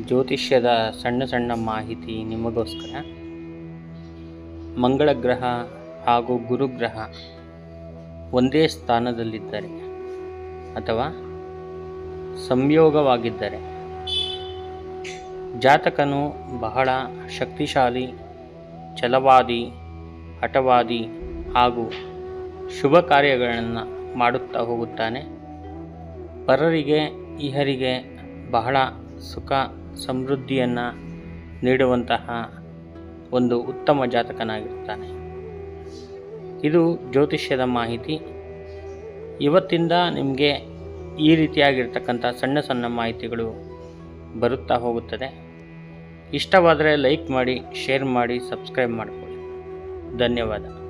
ಜ್ಯೋತಿಷ್ಯದ ಸಣ್ಣ ಸಣ್ಣ ಮಾಹಿತಿ ನಿಮಗೋಸ್ಕರ. ಮಂಗಳ ಗ್ರಹ ಹಾಗೂ ಗುರುಗ್ರಹ ಒಂದೇ ಸ್ಥಾನದಲ್ಲಿದ್ದರೆ ಅಥವಾ ಸಂಯೋಗವಾಗಿದ್ದರೆ ಜಾತಕನು ಬಹಳ ಶಕ್ತಿಶಾಲಿ, ಛಲವಾದಿ, ಹಠವಾದಿ ಹಾಗೂ ಶುಭ ಕಾರ್ಯಗಳನ್ನು ಮಾಡುತ್ತಾ ಹೋಗುತ್ತಾನೆ. ಪರರಿಗೆ ಇಹರಿಗೆ ಬಹಳ ಸುಖ ಸಮೃದ್ಧಿಯನ್ನು ನೀಡುವಂತಹ ಒಂದು ಉತ್ತಮ ಜಾತಕನಾಗಿರ್ತಾನೆ. ಇದು ಜ್ಯೋತಿಷ್ಯದ ಮಾಹಿತಿ. ಇವತ್ತಿಂದ ನಿಮಗೆ ಈ ರೀತಿಯಾಗಿರ್ತಕ್ಕಂಥ ಸಣ್ಣ ಸಣ್ಣ ಮಾಹಿತಿಗಳು ಬರುತ್ತಾ ಹೋಗುತ್ತದೆ. ಇಷ್ಟವಾದರೆ ಲೈಕ್ ಮಾಡಿ, ಶೇರ್ ಮಾಡಿ, ಸಬ್ಸ್ಕ್ರೈಬ್ ಮಾಡಿಕೊಳ್ಳಿ. ಧನ್ಯವಾದ.